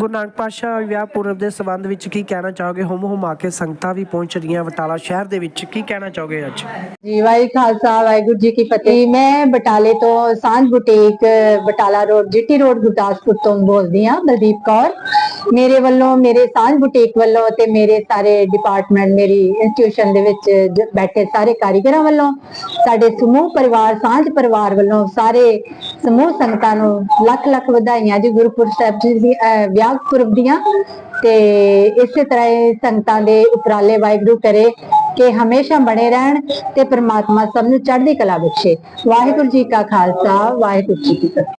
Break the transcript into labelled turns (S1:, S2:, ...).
S1: ਗੁਰੂ ਨਾਨਕ ਪਾਤਸ਼ਾਹ ਵਿਆਹ ਪੁਰਬ ਦੇ ਸੰਬੰਧ ਵਿੱਚ ਕੀ ਕਹਿਣਾ ਚਾਹੋਗੇ? ਹੁਮ ਹੁਮਾ ਕੇ ਸੰਗਤਾਂ ਵੀ ਪਹੁੰਚ ਰਹੀਆਂ ਬਟਾਲਾ ਸ਼ਹਿਰ ਦੇ ਵਿੱਚ। ਕੀ ਕਹਿਣਾ ਚਾਹੋਗੇ ਅੱਜ?
S2: ਜੀ ਵਾਹਿ ਖਾਲਸਾ, ਵਾਹਿਗੁਰੂ ਜੀ ਕੀ ਫਤਿਹ। ਮੈਂ ਬਟਾਲੇ ਤੋਂ Sanjh boutique, Batala road, GT road Gurdaspur ਤੋਂ ਬੋਲਦੀ ਹਾਂ, ਬਲਦੀਪ ਕੌਰ। ਮੇਰੇ ਵੱਲੋਂ, ਮੇਰੇ ਸਾਂਝ ਬੁਟੀਕ ਵੱਲੋਂ ਤੇ ਮੇਰੇ ਸਾਰੇ ਡਿਪਾਰਟਮੈਂਟ ਮੇਰੀ ਇੰਸਟੀਟਿਊਸ਼ਨ ਦੇ ਵਿੱਚ ਬੈਠੇ ਸਾਰੇ ਕਾਰੀਗਰਾਂ ਵੱਲੋਂ, ਸਾਡੇ ਸਮੂਹ ਪਰਿਵਾਰ, ਸਾਂਝ ਪਰਿਵਾਰ ਵੱਲੋਂ ਸਾਰੇ ਸਮੂਹ ਸੰਗਤਾਂ ਨੂੰ ਲੱਖ ਲੱਖ ਵਧਾਈਆਂ ਜੀ ਗੁਰਪੁਰਬ ਸਾਹਿਬ ਜੀ ਦੀ ਵਿਆਹ ਪੁਰਬ ਦੀਆਂ। ਤੇ ਇਸੇ ਤਰ੍ਹਾਂ ਹੀ ਸੰਗਤਾਂ ਦੇ ਉਪਰਾਲੇ ਵਾਹਿਗੁਰੂ ਕਰੇ ਕਿ ਹਮੇਸ਼ਾ ਬਣੇ ਰਹਿਣ ਤੇ ਪ੍ਰਮਾਤਮਾ ਸਭ ਨੂੰ ਚੜ੍ਹਦੀ ਕਲਾ ਬਖਸ਼ੇ। ਵਾਹਿਗੁਰੂ ਜੀ ਕਾ ਖਾਲਸਾ, ਵਾਹਿਗੁਰੂ ਜੀ ਕੀ ਫਤਿਹ।